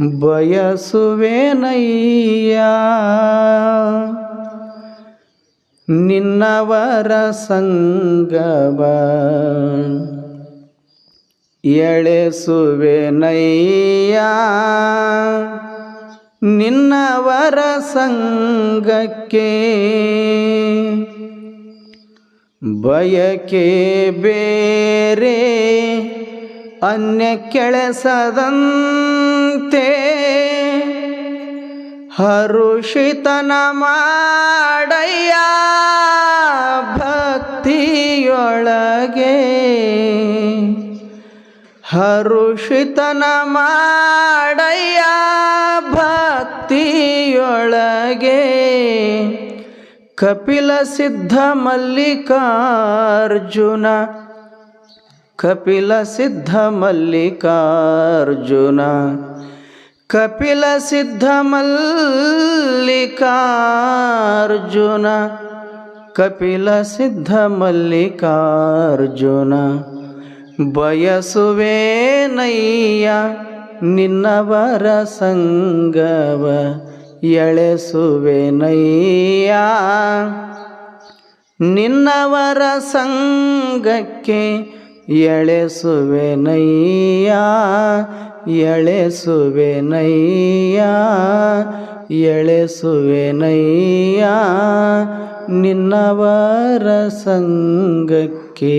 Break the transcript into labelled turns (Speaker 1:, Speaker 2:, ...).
Speaker 1: ಬಯಸುವೆನಯ್ಯ. ನಿನ್ನವರ ಸಂಗವ ಎಳೆಸುವೆನಯ್ಯ. ನಿನ್ನವರ ಸಂಗಕ್ಕೆ ಬಯಕೆ ಬೇರೆ ಅನ್ಯ ಕೆಳಸದಂತೆ ಹರುಷಿತನ ಮಾಡಯ್ಯ ಭಕ್ತಿಯೊಳಗೆ. ಹರುಷಿತನ ಮಾಡಯ್ಯ ಭಕ್ತಿಯೊಳಗೆ. ಕಪಿಲ ಸಿದ್ಧ ಮಲ್ಲಿಕಾರ್ಜುನ ಕಪಿಲ ಸಿದ್ಧ ಮಲ್ಲಿಕಾರ್ಜುನ, ಕಪಿಲ ಸಿದ್ಧ ಮಲ್ಲಿಕಾರ್ಜುನ, ಕಪಿಲ ಸಿದ್ಧ ಮಲ್ಲಿಕಾರ್ಜುನ. ಬಯಸುವೇನಯ್ಯ ನಿನ್ನವರ ಸಂಗವ ಎಳೆಸುವೆನಯ್ಯ ನಿನ್ನವರ ಸಂಗಕ್ಕೆ ಎಳೆಸುವೆನಯ್ಯ ಎಳೆಸುವೆನಯ್ಯ ಎಳೆಸುವೆನಯ್ಯ ನಿನ್ನವರ ಸಂಗಕ್ಕೆ.